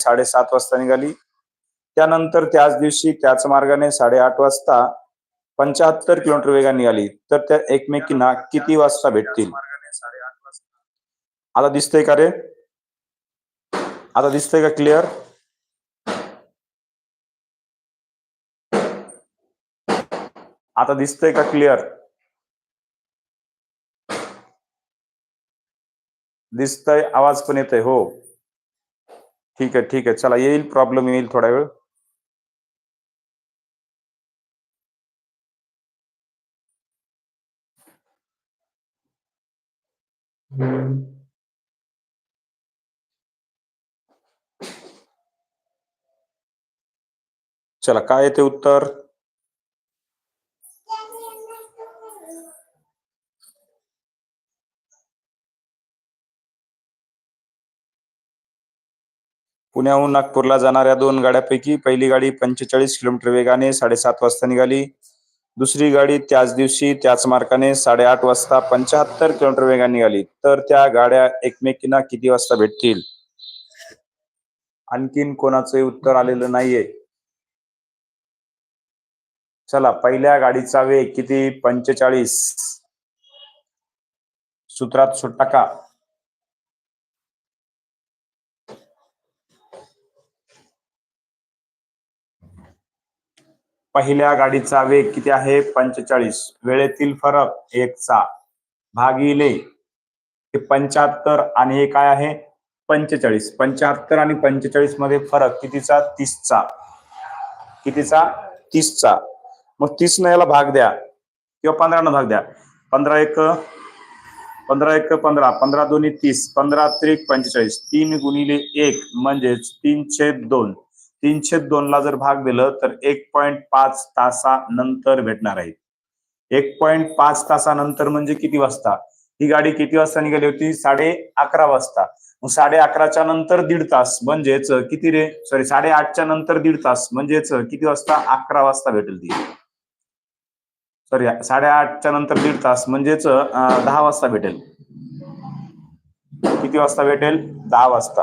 साडेसात वाजता निघाली. त्यानंतर त्याच दिवशी त्याच मार्गाने साडेआठ वाजता पंच्याहत्तर किलोमीटर वेगाने निघाली. तर त्या एकमेकींना किती वाजता भेटतील? आता दिसतंय का रे? आता दिसतंय का क्लिअर आता दिसतंय का क्लिअर दिसतंय आवाज पण येतोय हो. ठीक है ठीक है। चला येईल प्रॉब्लेम येईल थोडा वेळ. चला काय येते उत्तर? पुण्याहून नागपूरला जाणाऱ्या दोन गाड्यापैकी पहिली गाडी पंचेचाळीस किलोमीटर वेगाने साडेसात वाजता निघाली. दुसरी गाडी त्याच दिवशी त्याच मार्गाने साडेआठ वाजता पंच्याहत्तर किलोमीटर वेगाने निघाली. तर त्या गाड्या एकमेकींना किती वाजता भेटतील? आणखीन कोणाचंही उत्तर आलेलं नाहीये. चला पहिल्या गाडीचा वेग किती? पंचेचाळीस. सूत्रात सुटाका. पहिल्या गाडीचा वेग किती आहे? पंचेचाळीस. वेळेतील फरक एकचा भागिले हे पंच्याहत्तर आणि हे काय आहे? पंचेचाळीस. पंच्याहत्तर आणि पंचेचाळीसमध्ये फरक कितीचा? तीसचा. कितीचा? तीसचा. मग तीस न याला भाग द्या. किंवा पंधरा न भाग द्या. पंधरा एक पंधरा एक पंधरा. पंधरा दोन्ही तीस. पंधरा त्रिक पंचेचाळीस. तीन गुणिले एक म्हणजेच तीनशे दोन. तीनशे दोन ला जर भाग दिलं तर एक पॉइंट पाच तासानंतर भेटणार आहे. एक पॉइंट पाच तासानंतर म्हणजे किती वाजता? ही गाडी किती वाजता निघाली होती? साडे अकरा वाजता. मग साडे अकराच्या नंतर दीड तास म्हणजेच किती रे? सॉरी साडे आठच्या नंतर दीड तास म्हणजेच किती वाजता? अकरा वाजता भेटेल ती. सॉरी साडेआठच्या नंतर दीड तास म्हणजेच दहा वाजता भेटेल. किती वाजता भेटेल? दहा वाजता.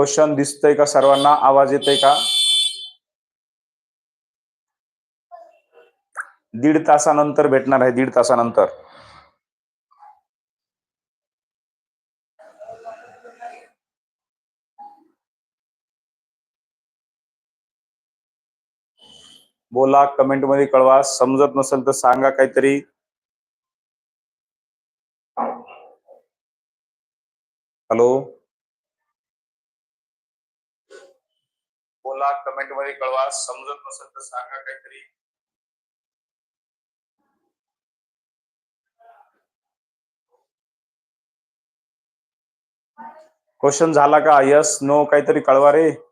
क्वेश्चन दिसतंय का सर्वांना? आवाज येतोय का? दीड तासानंतर भेटणार आहे दीड तासानंतर. बोला कमेंटमध्ये कळवा. समजत नसेल तर सांगा काहीतरी. हॅलो बोला कमेंटमध्ये कळवा समजत नसेल तर सांगा काहीतरी. क्वेश्चन झाला का? यस नो काहीतरी कळवा रे.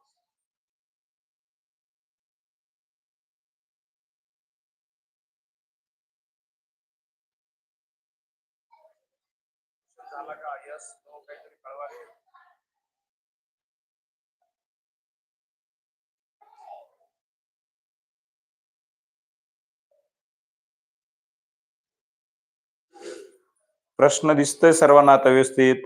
प्रश्न दिसतोय सर्वांना आता व्यवस्थित.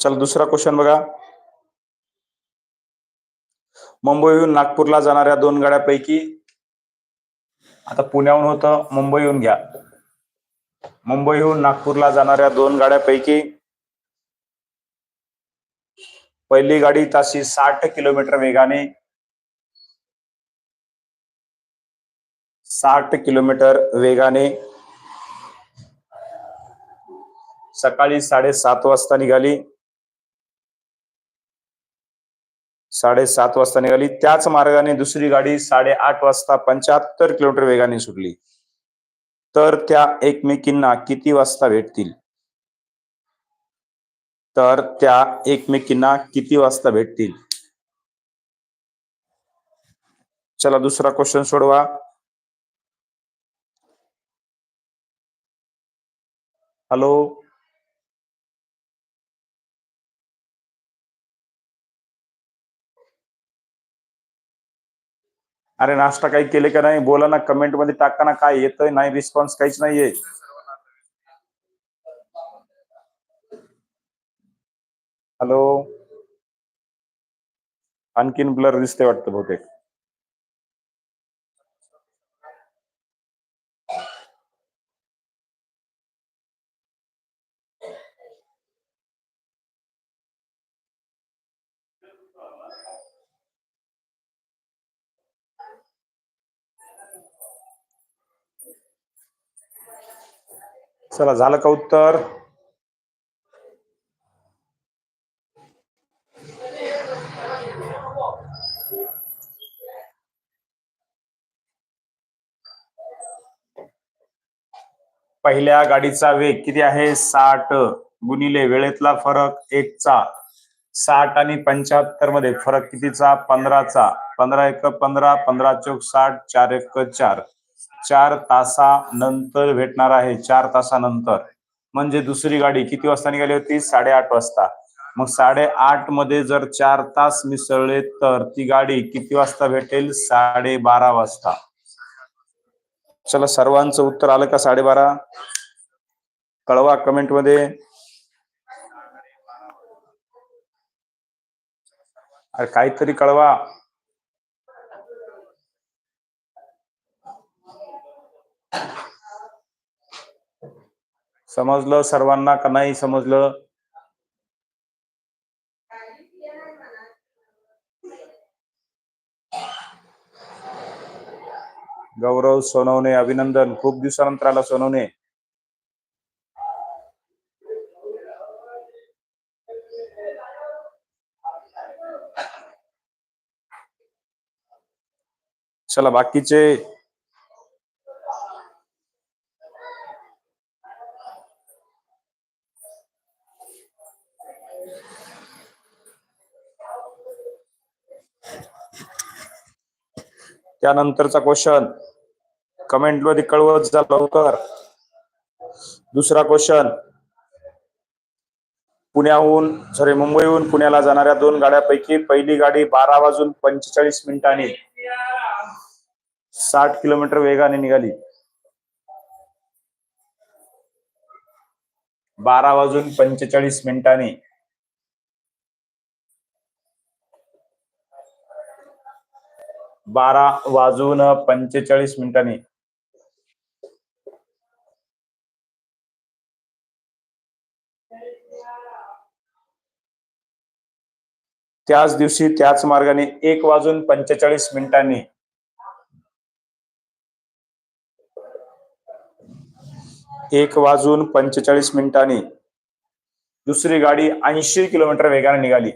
चल दुसरा क्वेश्चन बघा. मुंबईहून नागपूरला जाणाऱ्या दोन गाड्यापैकी आता पुण्याहून होतं मुंबईहून घ्या. मुंबईहून नागपूरला जाणाऱ्या दोन गाड्यापैकी पहिली गाडी ताशी साठ किलोमीटर वेगाने साठ किलोमीटर वेगाने सकाळी साडेसात वाजता निघाली. साडेसात वाजता निघाली. त्याच मार्गाने दुसरी गाडी साडेआठ वाजता पंच्याहत्तर किलोमीटर वेगाने सुटली. तर त्या एकमेकींना किती वाजता भेटतील? तर त्या एकमेकींना किती वाजता भेटतील? चला दुसरा क्वेश्चन सोडवा. हॅलो अरे नाश्ता काही केले का नाही? बोला ना कमेंटमध्ये टाका ना काय येतोय नाही रिस्पॉन्स काहीच नाहीये. हॅलो. आणखीन ब्लर दिसते वाटतं बहुतेक. चला झालं का उत्तर? पहिल्या गाडीचा वेग किती आहे? साठ गुणिले वेळेतला फरक एकचा. साठ आणि पंच्याहत्तरमध्ये फरक कितीचा? पंधराचा. पंधरा एक पंधरा पंधरा चौक साठ चार एक चार. चार तासानंतर भेटणार आहे. चार तासानंतर. म्हणजे दुसरी गाडी किती वाजता निघाली होती? साडेआठ वाजता. मग साडेआठमध्ये जर चार तास मिसळले तर ती गाडी किती वाजता भेटेल? साडेबारा वाजता. चला सर्वांचं उत्तर आलं का साडेबारा? कळवा कमेंटमध्ये. अरे काहीतरी कळवा. समजलं सर्वांना का नाही समजलं? गौरव सोनवणे अभिनंदन. खूप दिवसानंतर आला सोनवणे. चला बाकीचे. त्यानंतरचा क्वेश्चन कमेंटमध्ये कळवत जा लवकर. दुसरा क्वेश्चन पुण्याहून सॉरी मुंबईहून पुण्याला जाणाऱ्या दोन गाड्यापैकी पहिली गाडी बारा वाजून पंचेचाळीस मिनिटांनी साठ किलोमीटर वेगाने निघाली. बारा वाजून पंचेचाळीस मिनिटांनी. बारा वाजून पंचेचाळीस मिनिटांनी. त्याच दिवशी त्याच मार्गाने एक वाजून पंचेचाळीस मिनिटांनी एक वाजून पंचेचाळीस मिनिटांनी दुसरी गाडी ऐंशी किलोमीटर वेगाने निघाली.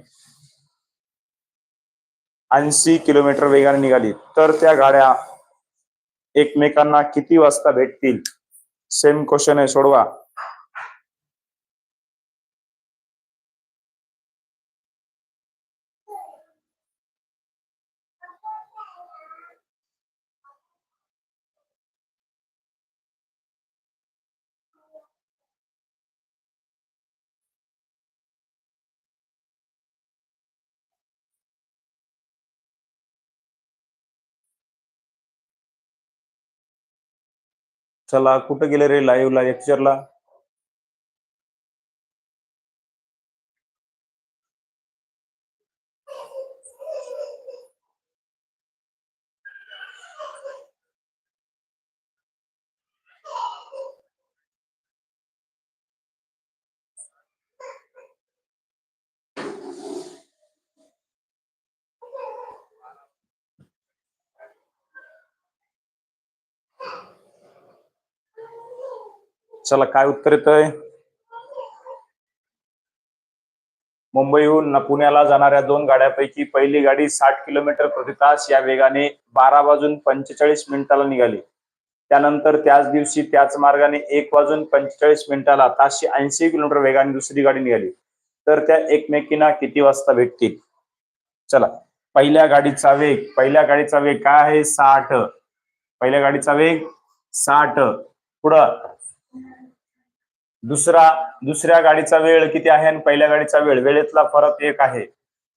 ऐंशी किलोमीटर वेगाने निघाली. तर त्या गाड्या एकमेकांना किती वाजता भेटतील सेम क्वेश्चन आहे सोडवा. चला कुठं गेले रे लाईव्हला लेक्चरला चला काय उत्तर येतंय? मुंबईहून पुण्याला जाणाऱ्या दोन गाड्यापैकी पहिली गाडी साठ किलोमीटर प्रति तास या वेगाने बारा वाजून पंचेचाळीस मिनिटाला निघाली. त्यानंतर त्याच दिवशी त्याच मार्गाने एक वाजून पंचेचाळीस मिनिटाला तासशे ऐंशी किलोमीटर वेगाने दुसरी गाडी निघाली. तर त्या एकमेकींना किती वाजता भेटतील? चला पहिल्या गाडीचा वेग पहिल्या गाडीचा वेग काय आहे? साठ. पहिल्या गाडीचा वेग साठ. पुढं दुसरा दुसऱ्या गाडीचा वेळ किती आहे आणि पहिल्या गाडीचा वेळ? वेळेतला फरक एक आहे.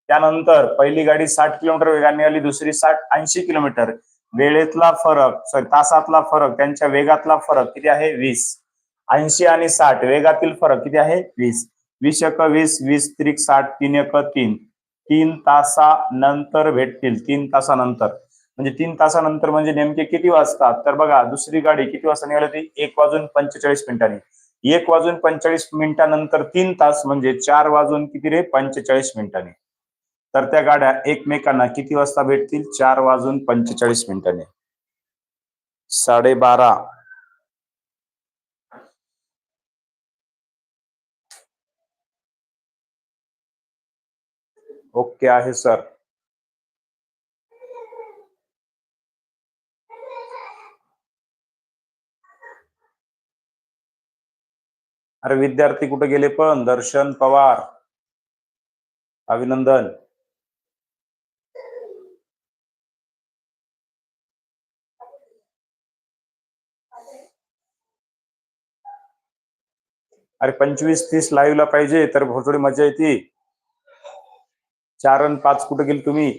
त्यानंतर पहिली गाडी साठ किलोमीटर वेगाने आली दुसरी साठ ऐंशी किलोमीटर. वेळेतला फरक सॉरी तासातला फरक त्यांच्या वेगातला फरक किती आहे? वीस. ऐंशी आणि साठ वेगातील फरक किती आहे? वीस. वीस एक वीस वीस त्रिक साठ तीन एक तीन. तीन तासानंतर भेटतील तीन तासानंतर. म्हणजे तीन तासानंतर म्हणजे नेमके किती वाजतात? तर बघा दुसरी गाडी किती वाजता निघाली होती? एक वाजून पंचेचाळीस मिनिटांनी. एक वाजून पंचेचाळीस मिनिटानंतर तीन तास म्हणजे चार वाजून किती रे? पंचेचाळीस मिनिटांनी. तर त्या गाड्या एकमेकांना किती वाजता भेटतील? चार वाजून पंचेचाळीस मिनिटांनी. साडेबारा. ओके आहे सर. अरे विद्यार्थी कुठे गेले पण? दर्शन पवार. अभिनंदन. अरे पंचवीस तीस लाईव्ह ला पाहिजे तर थोडी मजा येते. चार आणि पाच कुठे गेले तुम्ही?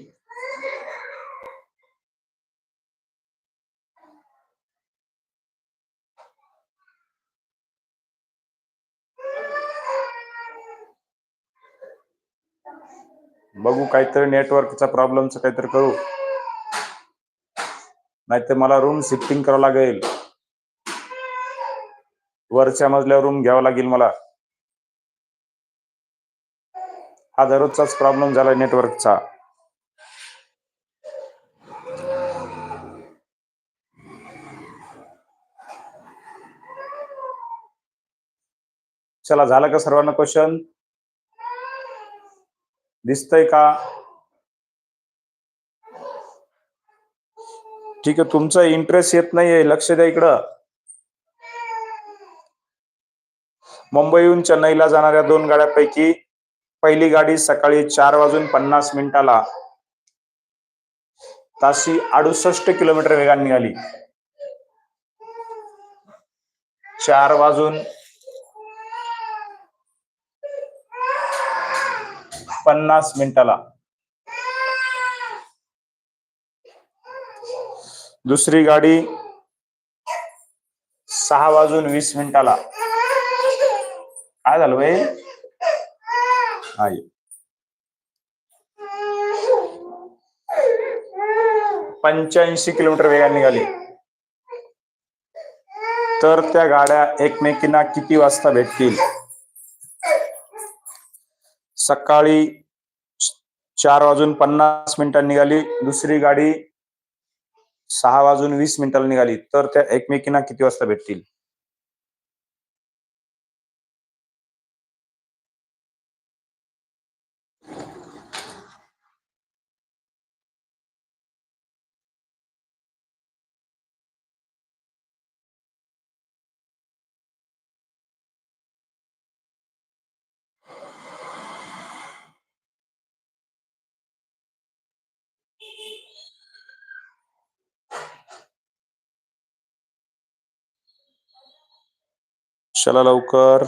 बघू काहीतरी नेटवर्कचा प्रॉब्लेमचं काहीतरी करू. नाहीतर मला रूम शिफ्टिंग करावं लागेल. वरच्या मजल्यावर रूम घ्यावा लागेल मला. हा दररोजचाच प्रॉब्लेम झाला नेटवर्कचा चला झालं का सर्वांना क्वेश्चन दिसतंय का? ठीक आहे तुमचा इंटरेस्ट येत नाहीये लक्ष द्या इकडं. मुंबईहून चेन्नईला जाणाऱ्या दोन गाड्यांपैकी पहिली गाडी सकाळी चार वाजून पन्नास मिनिटाला. ताशी अडुसष्ट किलोमीटर वेगाने निघाली. चार वाजून पन्नास मिनिटाला. दुसरी गाडी सहा वाजून वीस मिनिटाला. काय झालं बाई? हा पंच्याऐंशी किलोमीटर वेगाने निघाली. तर त्या गाड्या एकमेकींना किती वाजता भेटतील? सकाळी चार वाजून पन्नास मिनिटांनी निघाली. दुसरी गाडी सहा वाजून वीस मिनिटाला निघाली. तर त्या एकमेकींना किती वाजता भेटतील? चला लवकर.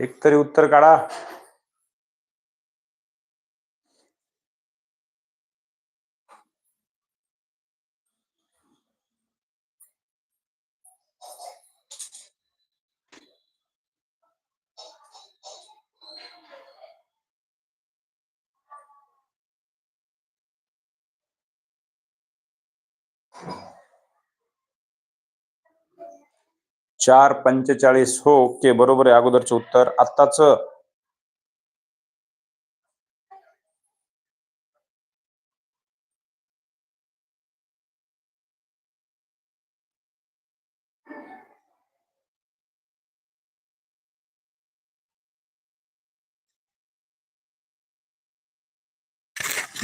एक तरी उत्तर काढा. चार पंचेचाळीस हो ओके बरोबर आहे अगोदरचे उत्तर. आत्ताच?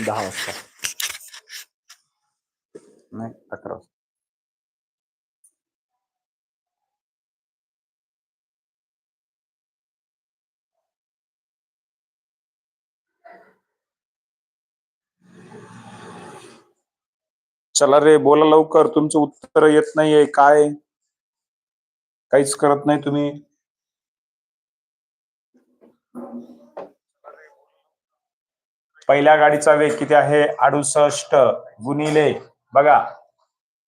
दहा वाजता. नाही अकरा चला रे बोला लवकर. तुमचं उत्तर येत नाहीये काय? काहीच करत नाही तुम्ही. पहिल्या गाडीचा वेग किती आहे? अडुसष्ट. गुणिले बघा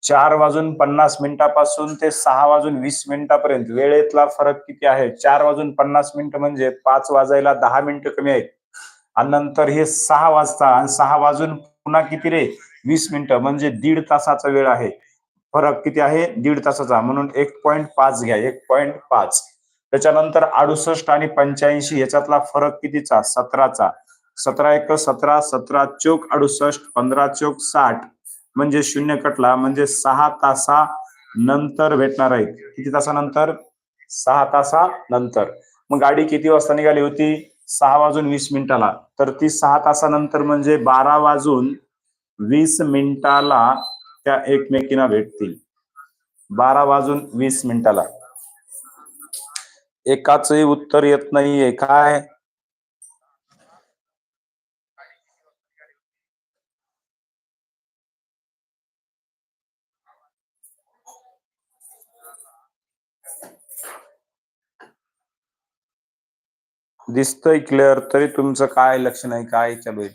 चार वाजून पन्नास मिनिटापासून ते सहा वाजून वीस मिनिटापर्यंत वेळेतला फरक किती आहे? चार वाजून पन्नास मिनिटं म्हणजे पाच वाजायला दहा मिनिटं कमी आहेत. आणि नंतर हे सहा वाजता आणि सहा वाजून पुन्हा किती रे? वीस मिनिटं म्हणजे दीड तासाचा वेळ आहे. फरक किती आहे? दीड तासाचा. म्हणून एक पॉईंट पाच घ्या. एक पॉईंट पाच. त्याच्यानंतर अडुसष्ट आणि पंच्याऐंशी याच्यातला फरक कितीचा? सतराचा. सतरा एक सतरा सतरा चोक अडुसष्ट पंधरा चोक साठ. म्हणजे शून्य कटला म्हणजे सहा तासा नंतर भेटणार आहेत. किती तासानंतर सहा तासा नंतर. मग गाडी किती वाजता निघाली होती? सहा वाजून वीस मिनिटाला. तर ती सहा तासानंतर म्हणजे बारा वाजून वीस मिनिटाला त्या एकमेकींना भेटतील. बारा वाजून वीस मिनिटाला. एकाचही उत्तर येत नाहीये. काय? दिसतंय क्लिअर तरी तुमचं काय लक्ष नाही काय चालू आहे?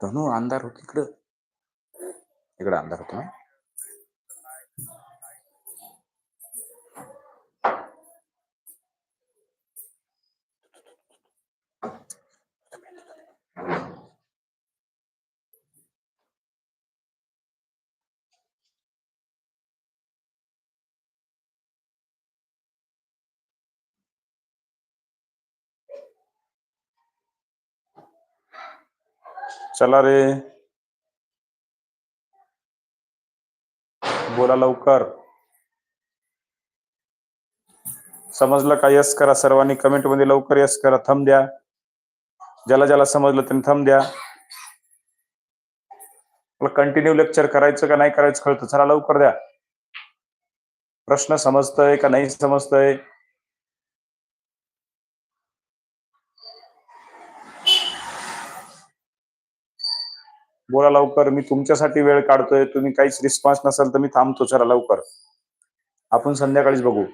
धनु अंधार होत इकडं. इकडं अंधार होतो ना चला रे. बोला लवकर. समजलं का? यस करा सर्वांनी. कमेंटमध्ये लवकर यस करा. थंब द्या. ज्याला ज्याला समजलं त्यांनी थंब द्या. मला कंटिन्यू लेक्चर करायचं का नाही करायचं कळतं. चला लवकर द्या. प्रश्न समजतोय का नाही समजतंय? बोला लवकर मी तुमच्यासाठी वेळ काढतोय तुम्ही काहीच रिस्पॉन्स नसेल तर मी थांबतो चला लवकर. आपण संध्याकाळीच बघू.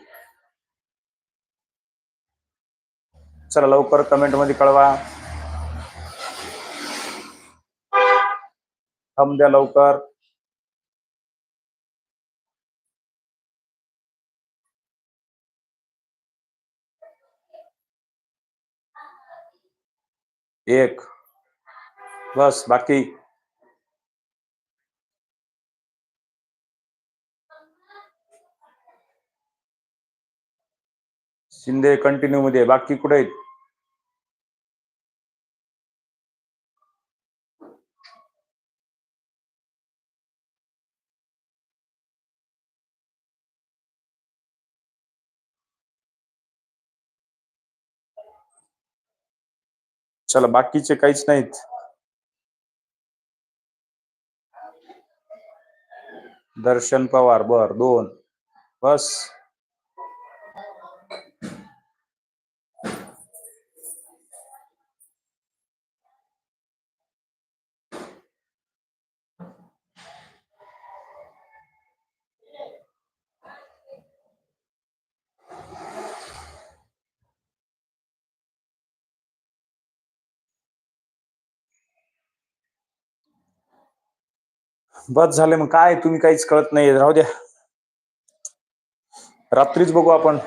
चला लवकर कमेंटमध्ये कळवा. थांब द्या लवकर. एक. बस बाकी. शिंदे कंटिन्यू मध्ये बाकी कुठे आहेत? चला बाकीचे काहीच नाहीत. दर्शन पवार बर दोन. बस. बस झाले मग काय? तुम्ही काहीच कळत नाही. राहू द्या. रात्रीच बघू आपण.